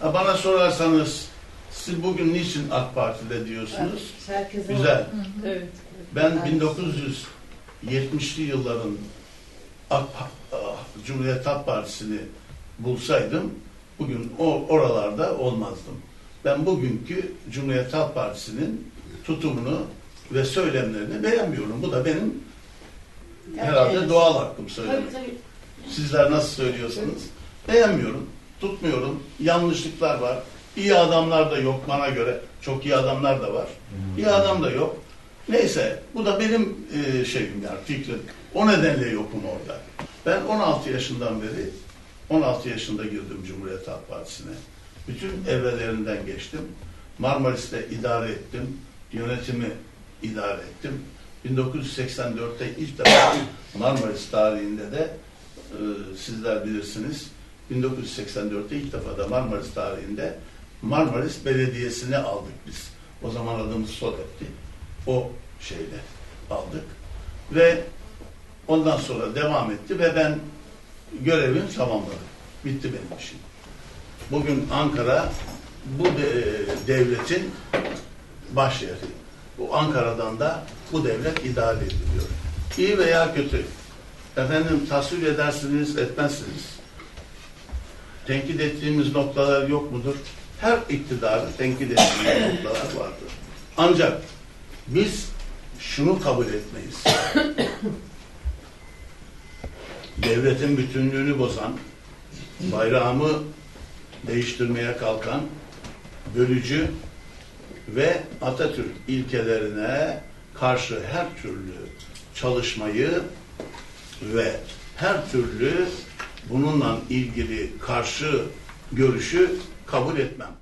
Ha, bana sorarsanız siz bugün niçin AK Parti'de diyorsunuz? Herkese Güzel. Evet. Ben Evet. 1970'li yılların AK, ah, Cumhuriyet Halk Partisi'ni bulsaydım bugün o oralarda olmazdım. Ben bugünkü Cumhuriyet Halk Partisi'nin tutumunu ve söylemlerini beğenmiyorum. Bu da benim herhalde doğal hakkım söylemek. Sizler nasıl söylüyorsunuz? Beğenmiyorum, tutmuyorum. Yanlışlıklar var. İyi adamlar da yok bana göre. Çok iyi adamlar da var. İyi adam da yok. Neyse, bu da benim e, şeyim yani fikrim. O nedenle yokum orada. Ben 16 yaşından beri, 16 yaşında girdim Cumhuriyet Halk Partisi'ne. Bütün evrelerinden geçtim. Marmaris'te idare ettim. Yönetimi idare ettim. 1984'te ilk defa Marmaris tarihinde de e, sizler bilirsiniz 1984'te ilk defa da Marmaris tarihinde Marmaris Belediyesi'ne aldık biz. O zaman adımız SODEP'ti. O şeyle aldık. Ve ondan sonra devam etti ve ben görevimi tamamladım. Bitti benim işim. Bugün Ankara bu de- devletin başyeri. Bu Ankara'dan da bu devlet idare ediliyor. İyi veya kötü. Efendim tasvip edersiniz, etmezsiniz. Tenkit ettiğimiz noktalar yok mudur? Her iktidarı tenkit ettiğimiz noktalar vardır. Ancak biz şunu kabul etmeyiz. Devletin bütünlüğünü bozan, bayrağımı değiştirmeye kalkan, bölücü ve Atatürk ilkelerine karşı her türlü çalışmayı ve her türlü bununla ilgili karşı görüşü kabul etmem.